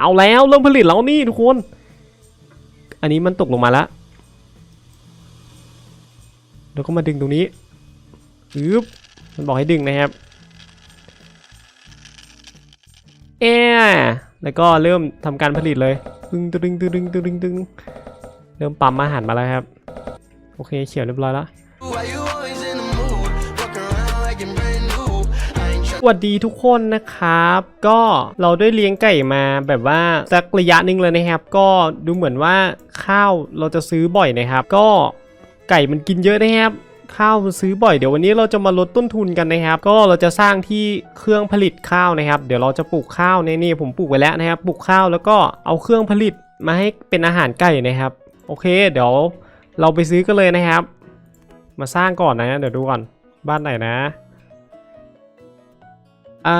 เอาแล้วเริ่มผลิตแล้วนี่ทุกคน อันนี้มันตกลงมาแล้วแล้วก็มาดึงตรงนี้อึ๊บมันบอกให้ดึงนะครับเอ๊แล้วก็เริ่มทำการผลิตเลยตึงตึงตึงตึงตึงตึงตึงเริ่มปั๊มอาหารมาแล้วครับ โอเคเขียวเรียบร้อยแล้ว สวัสดีทุกคนนะครับ ก็เราได้เลี้ยงไก่มาแบบว่าสักระยะหนึ่งเลยนะครับ ก็ดูเหมือนว่าข้าวเราจะซื้อบ่อยนะครับ ก็ไก่มันกินเยอะนะครับข้าวมันซื้อบ่อยเดี๋ยววันนี้เราจะมาลดต้นทุนกันนะครับ ก็เราจะสร้างที่เครื่องผลิตข้าวนะครับ เดี๋ยวเราจะปลูกข้าวในนี่ผมปลูกไว้แล้วนะครับปลูกข้าวแล้วก็เอาเครื่องผลิตมาให้เป็นอาหารไก่นะครับ โอเค เดี๋ยวเราไปซื้อกันเลยนะครับ มาสร้างก่อนนะเดี๋ยวดูก่อนบ้านไหนนะ อ่า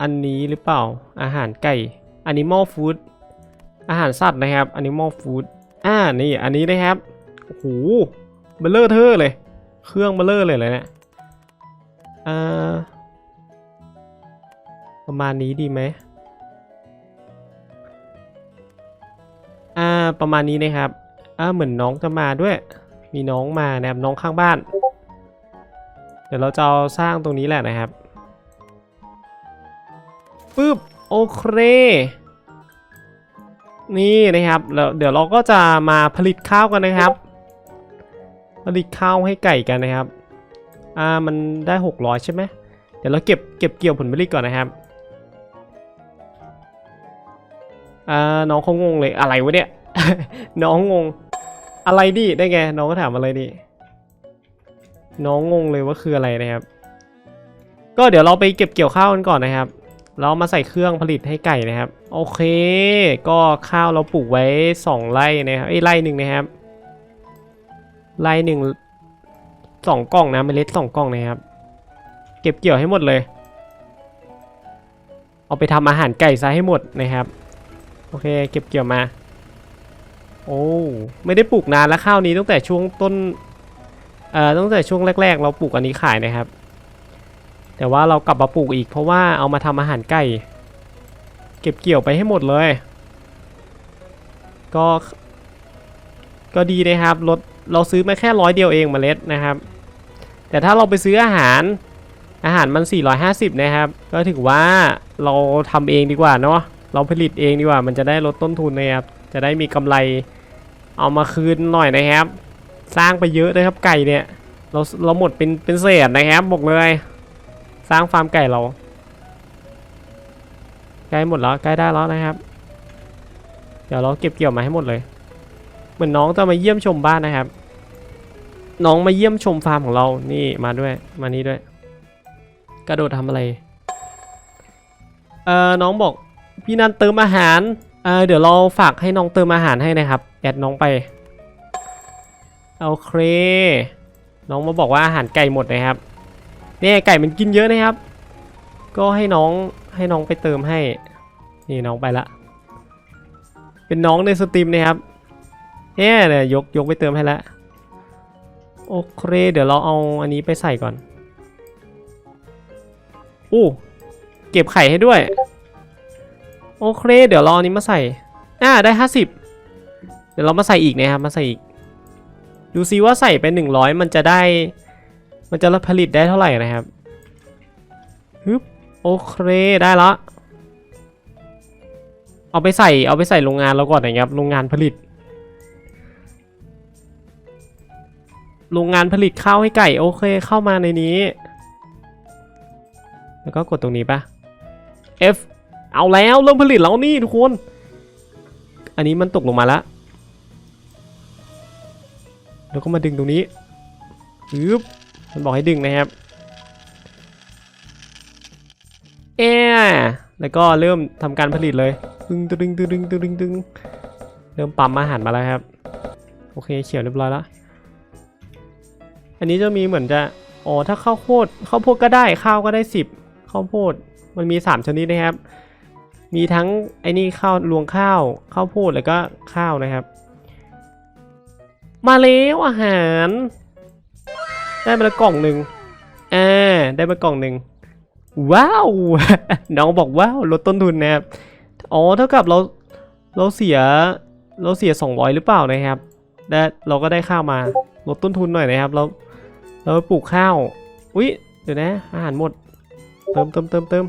อันนี้หรือเปล่า อาหารไก่ Animal Food อาหารสัตว์นะครับ Animal Food อ่านี่อันนี้นะครับโอ้โหเบลเลอร์เทอร์เลย เครื่องเบลเลอร์เลยเลยเนี่ยอ่าประมาณนี้ดีไหมอ่าประมาณนี้นะครับอ่าเหมือนน้องจะมาด้วย มีน้องมานะครับน้องข้างบ้าน เดี๋ยวเราจะสร้างตรงนี้แหละนะครับ ปึ๊บโอเค นี่นะครับแล้วเดี๋ยวเราก็จะมาผลิตข้าวกันนะครับ ผลิตข้าวให้ไก่กันนะครับ อ่ามันได้ 600 ใช่ไหมเดี๋ยวเราเก็บเก็บเกี่ยวผลผลิตก่อนนะครับอ่าน้องเขางงเลยอะไรวะเนี่ย น้องงง อะไรดิได้ไงน้องก็ถามอะไรดิน้องงงเลยว่าคืออะไรนะครับ ก็เดี๋ยวเราไปเก็บเกี่ยวข้าวกันก่อนนะครับ เรามาใส่เครื่องผลิตให้ไก่นะครับ โอเค ก็ข้าวเราปลูกไว้ 2ไร่นะครับไอ้ไร่หนึ่งนะครับ ไร่หนึ่งสองกล่องนะเมล็ดสองกล่องนะครับ เก็บเกี่ยวให้หมดเลย เอาไปทำอาหารไก่ซะให้หมดนะครับ โอเค เก็บเกี่ยวมา โอ้ไม่ได้ปลูกนานแล้วข้าวนี้ตั้งแต่ช่วงต้นเอ่อตั้งแต่ช่วงแรก ๆ เราปลูกอันนี้ขายนะครับ แต่ว่าเรากลับมาปลูกอีกเพราะว่าเอามาทำอาหารไก่ เก็บเกี่ยวไปให้หมดเลย ก็ ก็ดีนะครับรถเราซื้อมาแค่ร้อยเดียวเองเมล็ดนะครับ แต่ถ้าเราไปซื้ออาหารอาหารมัน 450 นะครับ ก็ถือว่าเราทำเองดีกว่าเนาะ เราผลิตเองดีกว่า มันจะได้ลดต้นทุนนะครับ จะได้มีกำไรเอามาคืนหน่อยนะครับ สร้างไปเยอะเลยครับไก่เนี่ย เราเราหมดเป็นเป็นเศษนะครับบอกเลย ร้างฟาร์มไก่เรา ใกล้หมดแล้วใกล้ได้แล้วนะครับ เดี๋ยวเราเก็บเกี่ยวมาให้หมดเลย เหมือนน้องจะมาเยี่ยมชมบ้านนะครับ น้องมาเยี่ยมชมฟาร์มของเรา นี่มาด้วยมานี่ด้วย กระโดดทำอะไร เอ่อน้องบอกพี่นันเติมอาหาร เอ่อเดี๋ยวเราฝากให้น้องเติมอาหารให้นะครับ แอดน้องไปโอเค น้องมาบอกว่าอาหารไก่หมดนะครับ เนี่ยไก่มันกินเยอะนะครับ ก็ให้น้องให้น้องไปเติมให้ นี่น้องไปละ เป็นน้องในสตรีมนะครับเนี่ยเนี่ยยกยกไปเติมให้ล้วโอเคเดี๋ยวเราเอาอันนี้ไปใส่ก่อนอู้เก็บไข่ให้ด้วย โอเค เดี๋ยวรออันนี้มาใส่ อ่าได้ 50 เดี๋ยวเรามาใส่อีกนะครับ มาใส่อีก ดูซิว่าใส่ไป 100 มันจะได้ มันจะผลิตได้เท่าไหร่นะครับฮึบโอเคได้ล้วเอาไปใส่เอาไปใส่โรงงานเราก่อนนะครับโรงงานผลิต โรงงานผลิตข้าวให้ไก่โอเคเข้ามาในนี้ แล้วก็กดตรงนี้ปะ F เอาแล้วเริ่มผลิตแล้วนี่ทุกคน อันนี้มันตกลงมาแล้ว แล้วก็มาดึงตรงนี้อึ๊บ มันบอกให้ดึงนะครับเอ๊ะแล้วก็เริ่มทำการผลิตเลยตึงตึงตึงตึงตึงตึงตึงเริ่มปั๊มอาหารมาแล้วครับ โอเคเขียวเรียบร้อยแล้วอันนี้จะมีเหมือนจะอ๋อถ้าข้าวโพดข้าวโพดก็ได้ข้าวก็ได้สิบข้าวโพดมันมี 3 ชนิดนะครับ มีทั้งไอ้นี่ข้าวรวงข้าวข้าวโพดแล้วก็ข้าวนะครับ มาแล้วอาหาร ได้มาละกล่องหนึ่งอ่าได้มากล่องหนึ่งว้าว น้องบอกว้าวลดต้นทุนนะครับอ๋อเท่ากับเราเราเสียเราเสีย 200 หรือเปล่านะครับและเราก็ได้ข้าวมาลดต้นทุนหน่อยนะครับ เราเราปลูกข้าวอุ๊ยเดี๋ยวนะ อาหารหมด เติมเติมเติมเติม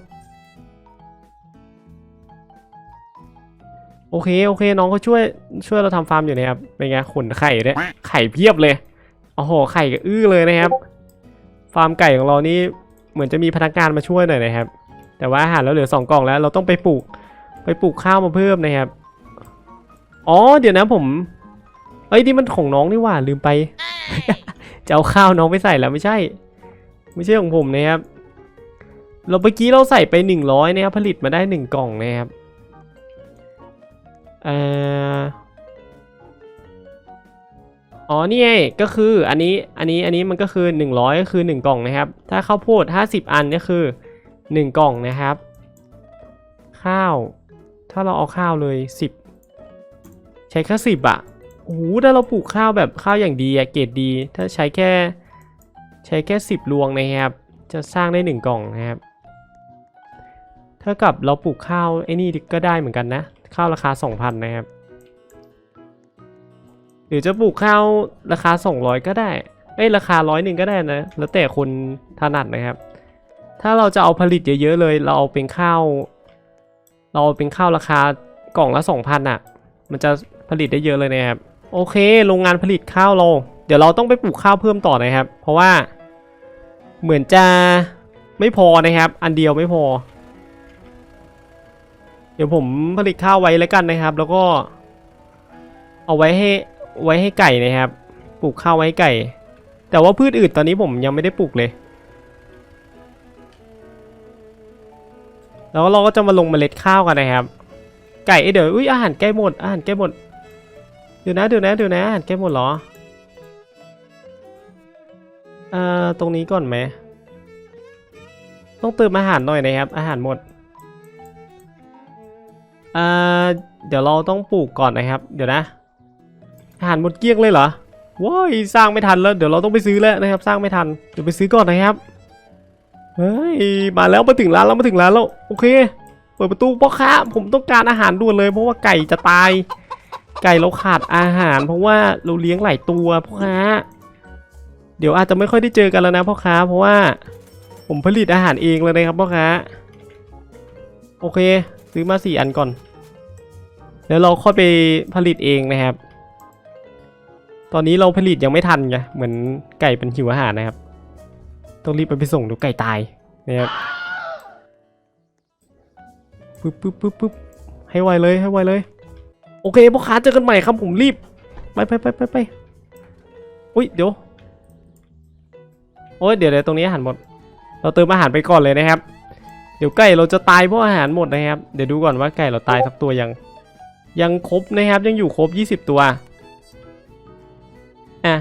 โอเคโอเค น้องเขาช่วยช่วยเราทำฟาร์มอยู่นะครับเป็นไงขนไข่ด้วยไข่เพียบเลย โอ้โหไข่ก็อื้อเลยนะครับ ฟาร์มไก่ของเรานี่เหมือนจะมีพนักงานมาช่วยหน่อยนะครับ แต่ว่าอาหารเราเหลือสองกล่องแล้ว เราต้องไปปลูกไปปลูกข้าวมาเพิ่มนะครับ อ๋อเดี๋ยวนะผมเอ้ยนี่มันของน้องนี่หว่าลืมไป จะเอาข้าวน้องไปใส่แล้วไม่ใช่ ไม่ใช่ของผมนะครับ เราเมื่อกี้เราใส่ไปหนึ่งร้อยนะครับผลิตมาได้หนึ่งกล่องนะครับเอ่อ อ๋อนี่ไงก็คืออันนี้อันนี้อันนี้มันก็คือ 100 ก็คือ 1 กล่องนะครับ ถ้าข้าวโพด 50 อันก็คือ 1 กล่องนะครับ ข้าว ถ้าเราเอาข้าวเลย 10 ใช้แค่10อะโอ้โหถ้าเราปลูกข้าวแบบข้าวอย่างดีอะเกรดดี ถ้าใช้แค่ใช้แค่ 10 รวงนะครับ จะสร้างได้ 1 กล่องนะครับ เท่ากับเราปลูกข้าวไอ้นี่ก็ได้เหมือนกันนะ ข้าวราคา 2,000 นะครับ รือจะปลูกข้าวราคา 200 ก็ได้เอ้ยราคาร้อยหนึ่งก็ได้นะ แล้วแต่คนถนัดนะครับ ถ้าเราจะเอาผลิตเยอะๆเลย เราเอาเป็นข้าว เราเอาเป็นข้าวราคากล่องละ 2,000อะ มันจะผลิตได้เยอะเลยนะครับ โอเค โรงงานผลิตข้าวเรา เดี๋ยวเราต้องไปปลูกข้าวเพิ่มต่อนะครับ เพราะว่าเหมือนจะไม่พอนะครับ อันเดียวไม่พอ เดี๋ยวผมผลิตข้าวไว้แล้วกันนะครับ แล้วก็เอาไว้ให้ ไว้ให้ไก่นะครับ ปลูกข้าวไว้ให้ไก่ แต่ว่าพืชอื่นตอนนี้ผมยังไม่ได้ปลูกเลย แล้วเราก็จะมาลงเมล็ดข้าวกันนะครับ ไก่เอ้ยเดี๋ยวอุ้ยอาหารใกล้หมดอาหารใกล้หมดเดี๋ยวนะเดี๋ยวนะเดี๋ยวนะอาหารใกล้หมดเหรอเอ่อตรงนี้ก่อนไหมต้องเติมอาหารหน่อยนะครับ อาหารหมดเอ่อเดี๋ยวเราต้องปลูกก่อนนะครับ เดี๋ยวนะ อาหารหมดเกลี้ยงเลยเหรอว้ายสร้างไม่ทันแล้ว เดี๋ยวเราต้องไปซื้อแล้วนะครับ สร้างไม่ทัน เดี๋ยวไปซื้อก่อนนะครับ เฮ้ย มาแล้วมาถึงร้านแล้วมาถึงร้านแล้ว โอเค เปิดประตูพ่อค้า ผมต้องการอาหารด่วนเลย เพราะว่าไก่จะตาย ไก่เราขาดอาหาร เพราะว่าเราเลี้ยงหลายตัวพ่อค้า เดี๋ยวอาจจะไม่ค่อยได้เจอกันแล้วนะพ่อค้า เพราะว่า ผมผลิตอาหารเองเลยนะครับพ่อค้า โอเค ซื้อมาสี่อันก่อน แล้วเราค่อยไปผลิตเองนะครับ ตอนนี้เราผลิตยังไม่ทันไง เหมือนไก่เป็นหิวอาหารนะครับ ต้องรีบไปไปส่งเดูไก่ตายนะครับปึ๊บปึ๊บปึ๊บปึ๊บให้ไวเลยให้ไวเลย โอเคพ่อค้าเจอกันใหม่ครับผมรีบ ไปไปไปไปไปอุ้ยเดี๋ยว โอ้ยเดี๋ยวเดี๋ยวตรงนี้อาหารหมด เราเติมอาหารไปก่อนเลยนะครับ เดี๋ยวไก่เราจะตายเพราะอาหารหมดนะครับ เดี๋ยวดูก่อนว่าไก่เราตายสักตัวยัง ยังครบนะครับยังอยู่ครบ 20 ตัว อะ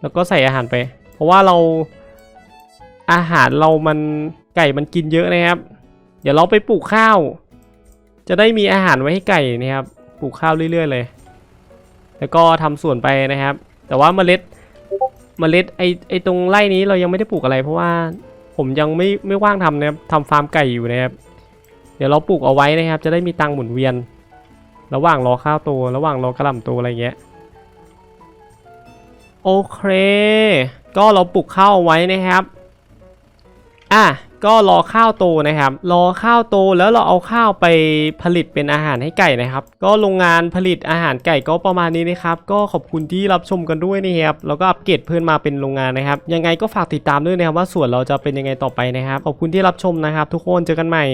แล้วก็ใส่อาหารไป เพราะว่าเราอาหารเรามันไก่มันกินเยอะนะครับ เดี๋ยวเราไปปลูกข้าว จะได้มีอาหารไว้ให้ไก่นะครับ ปลูกข้าวเรื่อยๆเลย แล้วก็ทำสวนไปนะครับ แต่ว่าเมล็ดเมล็ดไอไอตรงไร่นี้เรายังไม่ได้ปลูกอะไรเพราะว่าผมยังไม่ไม่ว่างทำนะครับทำฟาร์มไก่อยู่นะครับ เดี๋ยวเราปลูกเอาไว้นะครับ จะได้มีตังค์หมุนเวียน ระหว่างรอข้าวโต ระหว่างรอกระหล่ำโตอะไรเงี้ย โอเค ก็เราปลูกข้าวไว้นะครับ อะ ก็รอข้าวโตนะครับ รอข้าวโตแล้วเราเอาข้าวไปผลิตเป็นอาหารให้ไก่นะครับ ก็โรงงานผลิตอาหารไก่ก็ประมาณนี้นะครับ ก็ขอบคุณที่รับชมกันด้วยนะครับ แล้วก็อัปเกรดเพิ่มมาเป็นโรงงานนะครับ ยังไงก็ฝากติดตามด้วยนะครับว่าส่วนเราจะเป็นยังไงต่อไปนะครับ ขอบคุณที่รับชมนะครับ ทุกคนเจอกันใหม่